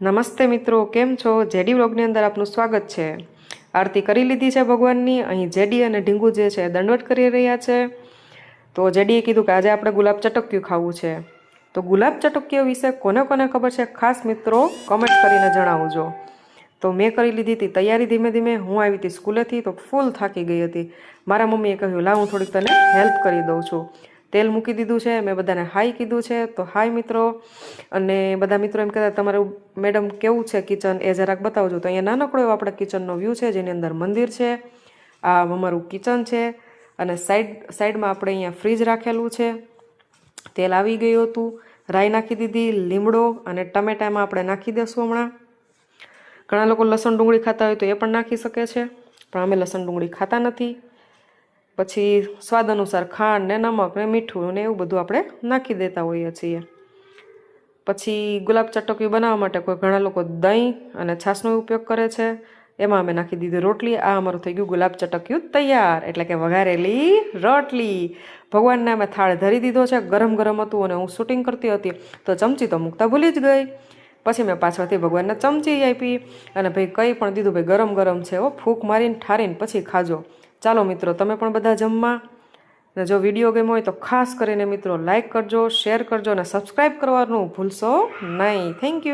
નમસ્તે મિત્રો, કેમ છો? જેડી વ્લોગની અંદર આપનું સ્વાગત છે. આરતી કરી લીધી છે ભગવાનની. અહીં જેડી અને ઢીંગુ જે છે દંડવટ કરી રહ્યા છે. તો જેડીએ કીધું કે આજે આપણે ગુલાબ ચટક્યું ખાવું છે. તો ગુલાબ ચટક્યો વિશે કોને કોને ખબર છે, ખાસ મિત્રો કમેન્ટ કરીને જણાવજો. તો મેં કરી લીધી હતી તૈયારી ધીમે ધીમે. હું આવી હતી સ્કૂલેથી, તો ફૂલ થાકી ગઈ હતી. મારા મમ્મીએ કહ્યું લાવ હું થોડીક તને હેલ્પ કરી દઉં છું. તેલ મૂકી દીધું છે, મેં બધાને હાઈ કીધું છે, તો હાય મિત્રો. અને બધા મિત્રો એમ કહેતા, તમારું મેડમ કેવું છે કિચન? એ જરાક બતાવજો. તો અહીંયા નાનકડો એવો આપણે કિચનનો વ્યૂ છે, જેની અંદર મંદિર છે, આ અમારું કિચન છે, અને સાઈડ, સાઈડમાં આપણે અહીંયા ફ્રીજ રાખેલું છે. તેલ આવી ગયું હતું, રાઈ નાખી દીધી, લીમડો અને ટમેટામાં આપણે નાખી દઈશું હમણાં. ઘણા લોકો લસણ ડુંગળી ખાતા હોય તો એ પણ નાખી શકે છે, પણ અમે લસણ ડુંગળી ખાતા નથી. પછી સ્વાદ અનુસાર ખાંડ ને નમક ને મીઠું ને એવું બધું આપણે નાખી દેતા હોઈએ છીએ. પછી ગુલાબ ચટકી બનાવવા માટે કોઈ ઘણા લોકો દહીં અને છાશનો ઉપયોગ કરે છે. એમાં અમે નાખી દીધી રોટલી. આ અમારું થઈ ગયું ગુલાબ ચટક્યું તૈયાર. એટલે કે વઘારેલી રોટલી. ભગવાનને અમે થાળ ધરી દીધો છે. ગરમ ગરમ હતું અને હું શૂટિંગ કરતી હતી તો ચમચી તો મૂકતા ભૂલી જ ગઈ. પછી મેં પાછળથી ભગવાનને ચમચી આપી અને ભાઈ કંઈ પણ દીધું, ભાઈ ગરમ ગરમ છે હો, ફૂંક મારીને ઠારીને પછી ખાજો. ચાલો મિત્રો, તમે પણ બધા જમવા. ને જો વીડિયો ગેમ હોય તો ખાસ કરીને મિત્રો લાઈક કરજો શેર કરજો અને સબસ્ક્રાઈબ કરવાનું ભૂલશો નહીં. Thank you